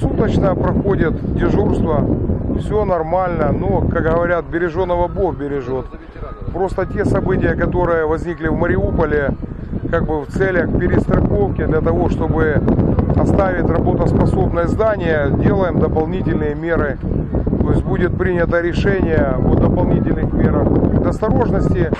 Круглосуточно проходит дежурство, все нормально, но, как говорят, береженого Бог бережет. Просто те события, которые возникли в Мариуполе, как бы в целях перестраховки для того, чтобы оставить работоспособное здание, делаем дополнительные меры. То есть будет принято решение о дополнительных мерах предосторожности.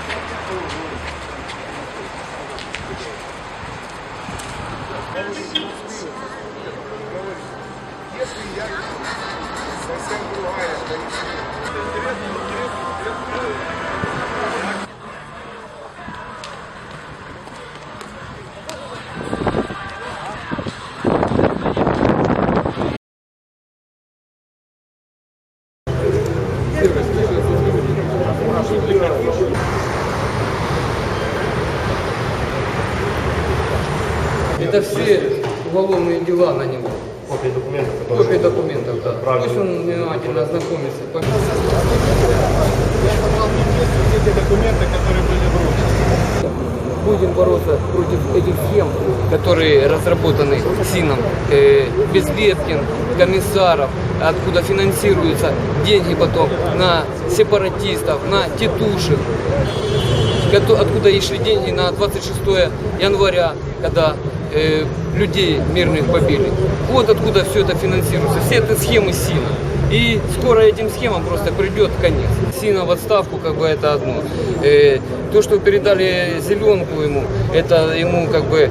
Это все уголовные дела на него. Копии документов. Копии документов, да. Правильно. Пусть он внимательно ознакомится. Те документы, которые были вручены. Будем бороться против этих схем, которые разработаны СИНом, э, Безветкин, комиссаров, откуда финансируются деньги потом на сепаратистов, на тетушек, откуда и шли деньги на 26 января, когда э, людей мирных побили. Вот откуда все это финансируется. Все это схемы СИНа. И скоро этим схемам просто придет конец. СИНа в отставку, как бы это одно. Э, то, что передали зеленку ему, это ему как бы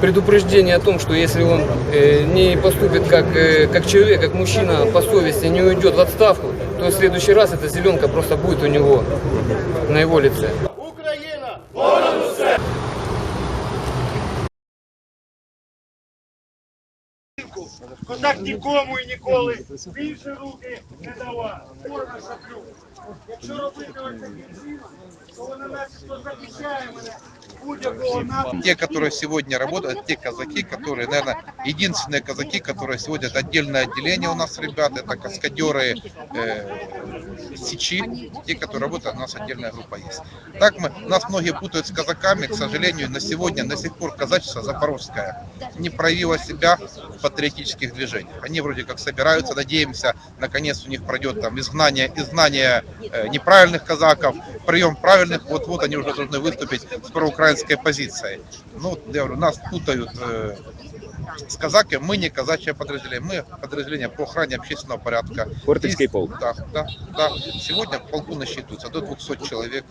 предупреждение о том, что если он э, не поступит как, э, как человек, как мужчина по совести, не уйдет в отставку, то в следующий раз эта зеленка просто будет у него на его лице. Козак нікому і ніколи більше руки не давав. Ворога шаплю. Якщо робити оце кінців, то вона начебто захищає мене будь-якого напрямку. те, которые сегодня работают, те казаки, которые, наверное, единственные казаки, которые сегодня, это отдельное отделение у нас, ребят, это каскадеры э, Сечи, те, которые работают, у нас отдельная группа есть. Так мы, нас многие путают с казаками, к сожалению, на сегодня, до сих пор казачество запорожское не проявило себя в патриотических движениях. Они вроде как собираются, надеемся, наконец у них пройдет там изгнание, изгнание э, неправильных казаков, прием правильных, вот-вот они уже должны выступить с проукраинской позицией. Ну, я говорю, нас путают э, с казаками, мы не казачье подразделение, мы подразделение по охране общественного порядка. Бортовский И- полк. Да, да, да. Сегодня в полку насчитывается до 200 человек.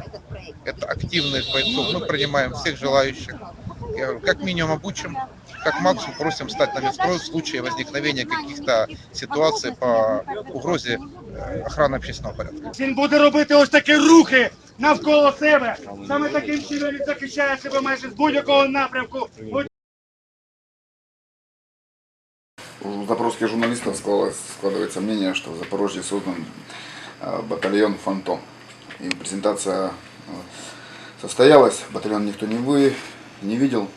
Это активных бойцов. Мы принимаем всех желающих. Я говорю, как минимум обучим, как максимум просим стать на медстрой в случае возникновения каких-то ситуаций по угрозе э, охраны общественного порядка. Він буде робити ось такі рухи навколо себе. Саме таким чином він захищає себе майже з будь-якого напрямку. У запорожских журналистов складывается мнение, что в Запорожье создан э, батальон «Фантом». И презентация э, состоялась, батальон никто не, вы, не видел.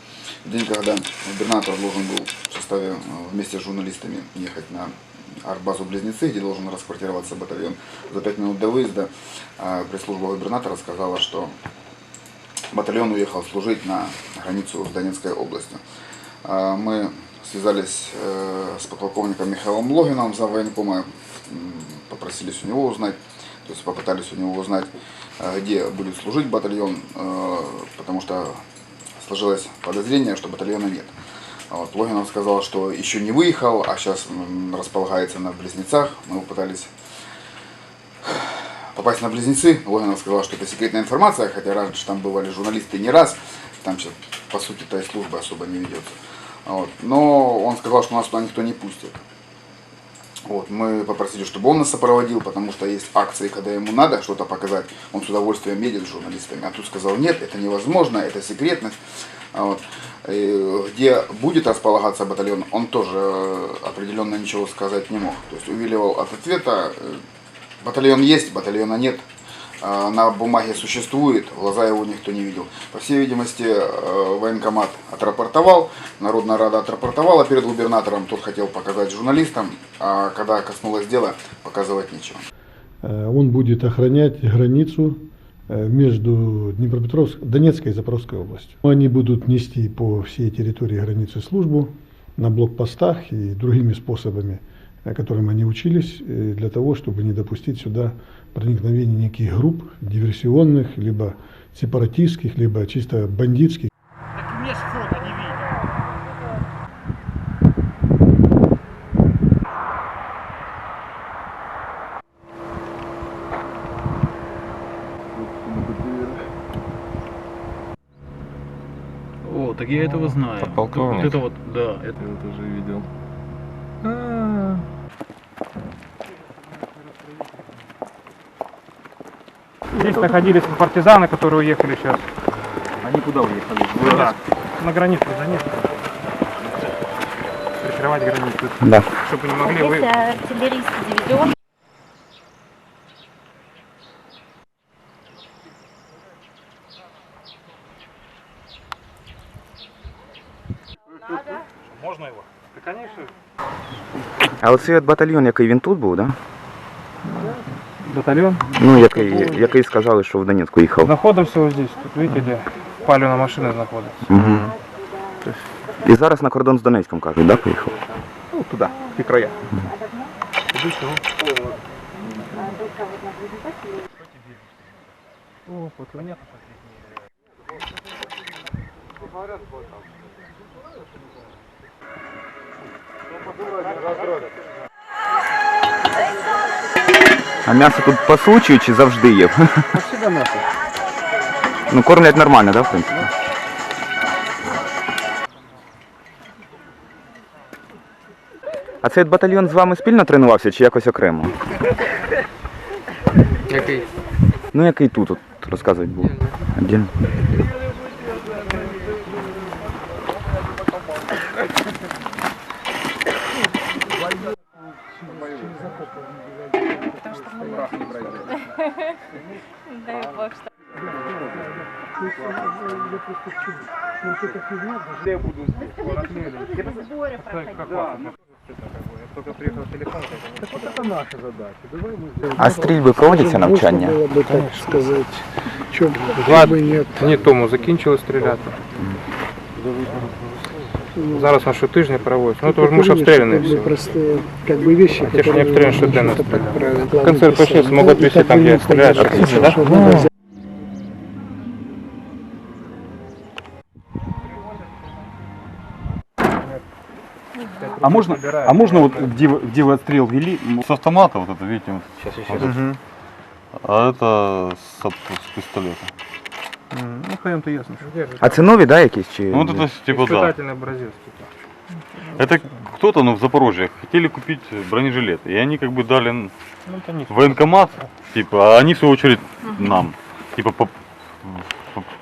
В день, когда губернатор должен был в составе э, вместе с журналистами ехать на арт-базу Близнецы, где должен расквартироваться батальон, за пять минут до выезда э, пресс-служба губернатора сказала, что батальон уехал служить на границу с Донецкой областью. А, Мы связались э, с подполковником Михаилом Логином за военкома, попросились у него узнать, то есть попытались у него узнать, э, где будет служить батальон, э, потому что сложилось подозрение, что батальона нет. А Вот, Логинов сказал, что еще не выехал, а сейчас располагается на Близнецах. Мы пытались попасть на близнецы. Логинов сказал, что это секретная информация, хотя раньше там бывали журналисты не раз. Там сейчас, по сути, та служба особо не ведется. Вот. Но он сказал, что нас туда никто не пустит. Вот. Мы попросили, чтобы он нас сопроводил, потому что есть акции, когда ему надо что-то показать, он с удовольствием едет с журналистами. А тут сказал, нет, это невозможно, это секретность. А Вот. И где будет располагаться батальон, он тоже э, определенно ничего сказать не мог. То есть увиливал от ответа. э, Батальон есть, батальона нет. А, На бумаге существует, в глаза его никто не видел. По всей видимости, э, военкомат отрапортовал, Народная Рада отрапортовала перед губернатором, тот хотел показать журналистам, а когда коснулось дела, показывать нечего. Э, Он будет охранять границу э, между Днепропетровск, Донецкой и Запорожской областью. Они будут нести по всей территории границы службу на блокпостах и другими способами, э, которым они учились, э, для того, чтобы не допустить сюда проникновения неких групп диверсионных, либо сепаратистских, либо чисто бандитских. Так фото не видно. О, так я этого знаю. полковник? Вот это вот, да. Это... Я тоже видел. Здесь находились партизаны, которые уехали сейчас. Они куда уехали? Да. На границу за несколько. Прикрывать границу. Да. Чтобы не могли вы... Здесь артиллерийский дивизион. А оцей от батальйон, який він тут був, да? Батальон. Ну, який, який сказали, що в Донецьку їхав. Знаходився ось здесь. Тут видите, де палена машина знаходиться. Угу. І зараз на кордон з Донецьком кажуть, да, поїхав? Ну, туди, в ті края. А м'ясо тут по случаю чи завжди є? Всегда мясо. Ну, кормлять нормально, да, в принципі? А цей батальйон з вами спільно тренувався чи якось окремо? Який? Ну, який тут, от, розказують був? Один. Дай бог, что сборы проходили. Только приехал телефон. А стрільби проводяться навчання? Два дні тому закінчили стріляти. Зараз на щотижня проводиться. Ну, то ж ми ж обстріляні всі. простые как бы вещи, А те, что не обстреляны, что денно так стреляют. правильно, В главное конце писать. пришли, могут вести там, где стреляют, как А можно, а можно вот где, вы- где вы отстрел вели? С автомата вот это, видите, вот. Сейчас, Вот это. А это с, ап- с пистолета. Ну, ходим-то ясно. что. А це нові, да, якісь? Чи... Ну вот это типа да. Испытательный образец. типа. Это кто-то, ну, в Запорожье хотели купить бронежилет. И они как бы дали н- Ну, это не военкомат, типа, а они в свою очередь нам. Типа, по-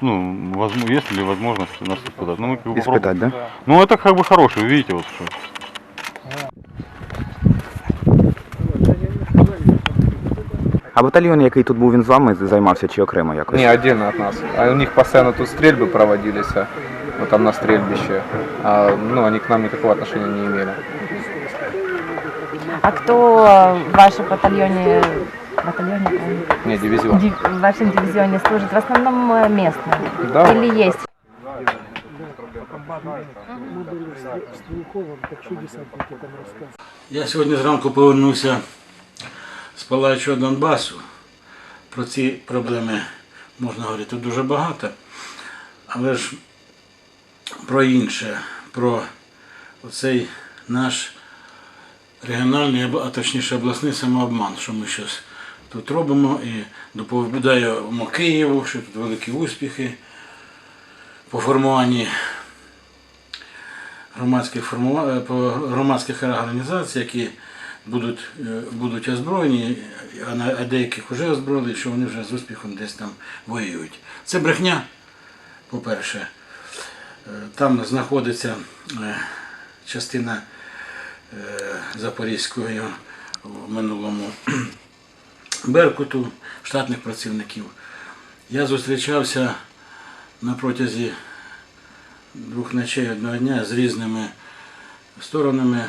ну, возможно, есть ли возможность нас испытать. Ну, мы как бы попробуем. Іспитать, да? Ну, это как бы хороший, вы видите, вот что. А батальйон, який тут був, він з вами займався чи окремо якось? Не, отдельно от нас. А у них постоянно тут стрельбы проводились, а, вот там на стрельбище. А, ну, они к нам никакого отношения не имели. А кто в вашем батальоне, батальоне правильно? Не, дивизион. Ди- в вашем дивизионе служит? В основном э, местные? Да. Или есть? Я сьогодні зранку повернувся з палаючого Донбасу. Про ці проблеми можна говорити дуже багато. Але ж про інше, про оцей наш регіональний, а точніше обласний самообман, що ми зараз тут робимо. І доповідаємо Києву, що тут великі успіхи по формуванні громадських формува... по громадських організацій, які будуть, е, будуть озброєні, а деяких вже озброєні, що вони вже з успіхом десь там воюють. Це брехня, по-перше. Е, Там знаходиться е, частина е, Запорізької в минулому Беркуту, штатних працівників. Я зустрічався на протязі двох ночей одного дня з різними сторонами.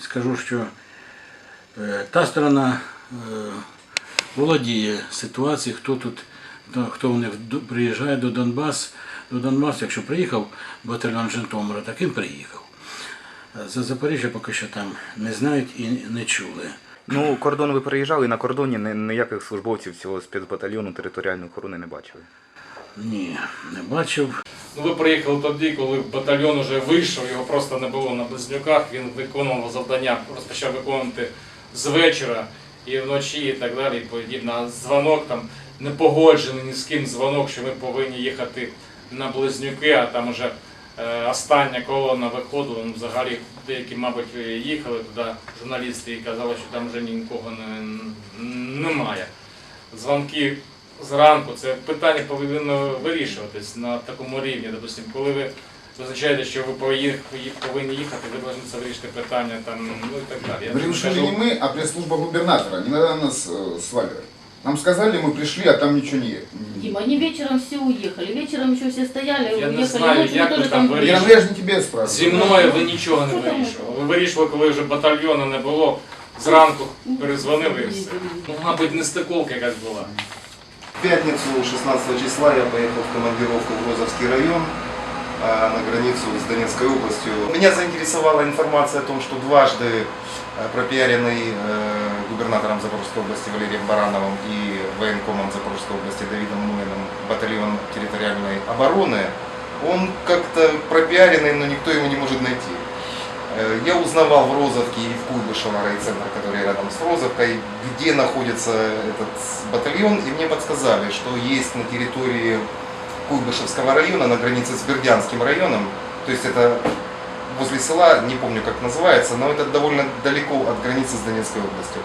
Скажу, що е, та сторона е, володіє ситуацією, хто тут, хто, у них приїжджає до Донбас, до Донбасу, якщо приїхав батальйон Житомира, так він приїхав. За Запоріжжя поки що там не знають і не чули. Ну, кордон ви переїжджали, на кордоні ні- ніяких службовців цього спецбатальйону територіальної охорони не бачили. Ні, не бачив. Ну, ви приїхали тоді, коли батальйон вже вийшов, його просто не було на Близнюках. Він виконував завдання, розпочав виконувати з вечора і вночі, і так далі. І подібно. А дзвонок там не погоджений ні з ким дзвонок, що ми повинні їхати на Близнюки, а там вже е, остання колона виходила. Ну, взагалі деякі, мабуть, їхали туди журналісти і казали, що там вже нікого не, немає. Дзвонки зранку, це питання повинно вирішуватись на такому рівні. Допустим, коли ви визначаєте, що ви поїх- повинні їхати, ви повинні це вирішити питання там, ну і так далі. Я Мы не решили кажу- не мы, а пресс-служба губернатора. Не надо нас э, сваливать. Нам сказали, мы пришли, а там ничего нет. Дима, они вечером все уехали. Вечером еще все стояли, Я не уехали. знаю, Ночью як мы ви тоже там там вирішили. Я, ну, я же не тебе Зі спрашиваю. мною ви нічого не Що там? вирішували. Ви вирішували, коли вже батальйону не було. Зранку перезвонили і все. Ну, мабуть, нестиковка якась була. В пятницу 16 числа я поехал в командировку в Розовский район а, на границу с Донецкой областью. Меня заинтересовала информация о том, что дважды э, пропиаренный э, губернатором Запорожской области Валерием Барановым и военкомом Запорожской области Давидом Муиным батальон территориальной обороны, он как-то пропиаренный, но никто его не может найти. Э, Я узнавал в Розовке и в Куйбышево райцентр, который рядом с Розовкой, где находится этот батальон, и мне подсказали, что есть на территории Куйбышевского района, на границе с Бердянским районом, то есть это возле села, не помню как называется, но это довольно далеко от границы с Донецкой областью.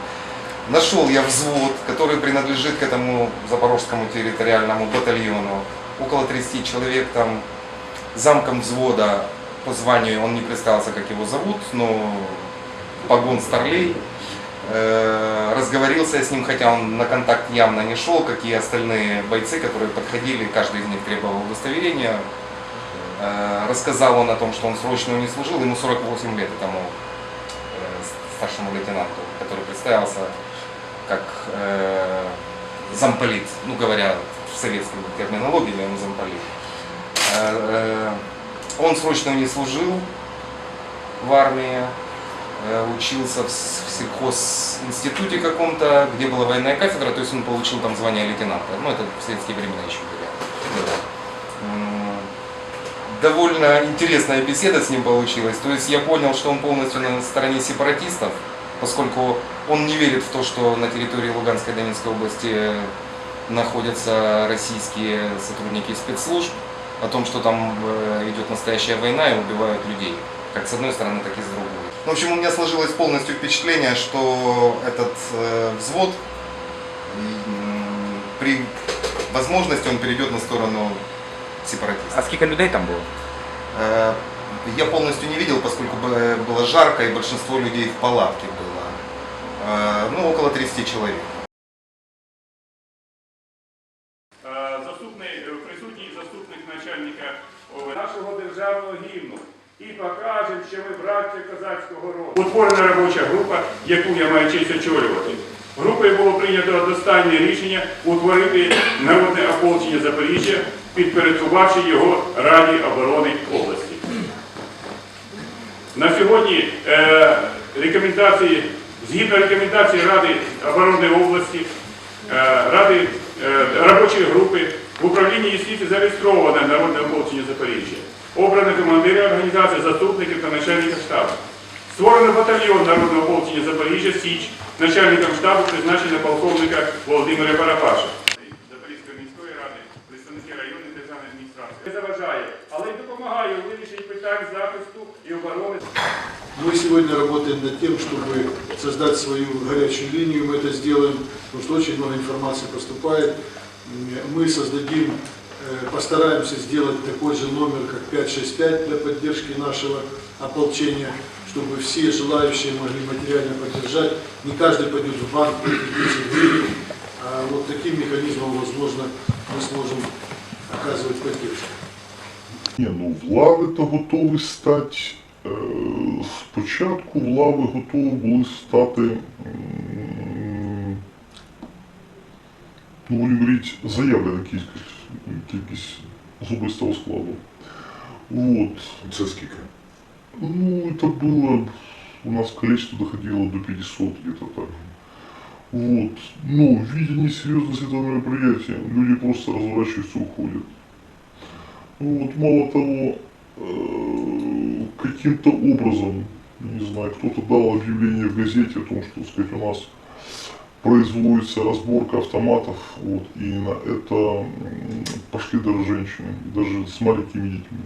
Нашел я взвод, который принадлежит к этому запорожскому территориальному батальону. Около 30 человек там замком взвода по званию, он не представился, как его зовут, но погон старлей. Э, Разговорился я с ним, хотя он на контакт явно не шел, как и остальные бойцы, которые подходили, каждый из них требовал удостоверения. Э, Рассказал он о том, что он срочно не служил, ему 48 лет, этому э, старшему лейтенанту, который представился как замполит, ну говоря в советской терминологии, он замполит. Он срочно не служил в армии, учился в сельхозинституте каком-то, где была военная кафедра, то есть он получил там звание лейтенанта. Ну, это в советские времена еще были. Довольно интересная беседа с ним получилась. То есть я понял, что он полностью на стороне сепаратистов, поскольку он не верит в то, что на территории Луганской и Донецкой области находятся российские сотрудники спецслужб, о том, что там э, идет настоящая война и убивают людей, как с одной стороны, так и с другой. Ну, В общем, у меня сложилось полностью впечатление, что этот э, взвод при возможности он перейдет на сторону сепаратистов. А скільки людей там було? Э, Я полностью не видел, поскольку б- было жарко и большинство людей в палатке было. Э, Ну, около 30 человек. Козацького роду. Утворена робоча група, яку я маю честь очолювати. Групою було прийнято одностайне рішення утворити народне ополчення Запоріжжя, підпорядкувавши його Раді оборони області. На сьогодні е, рекомендації, згідно рекомендацій Ради оборони області, е, Ради е, робочої групи в управлінні юстиції зареєстроване Народне ополчення Запоріжжя. Обрано командири організації, заступників та начальника штабу. Створено батальйон Народного ополчення Запоріжжя Січ, начальником штабу призначено полковника Володимира Парапаша. Запорізької міської ради, представники районної державної адміністрації. Не заважає, але й допомагає у вирішенні питань захисту і оборони. Мы сегодня работаем над тем, чтобы создать свою горячую линию. Мы это сделаем, потому что очень много информации поступает. М, Мы создадим, э, постараемся сделать такой же номер, как 565 для поддержки нашего ополчения, чтобы все желающие могли материально поддержать. Не каждый пойдет в банк платить 10 гривен, а вот таким механизмом, возможно, мы сможем оказывать поддержку. Ні, ну в лави то готові стати. Е, спочатку в лави готові були стати, м, ну будемо говорити, заявлена кількість, кількість особистого складу. От. Це скільки? Ну, это было, у нас количество доходило до 500 где-то так. Вот. Но, видя несерьезность этого мероприятия, люди просто разворачиваются и уходят. Вот, мало того, э, каким-то образом, не знаю, кто-то дал объявление в газете о том, что, так сказать, у нас производится разборка автоматов, вот, и на это пошли даже женщины, даже с маленькими детьми.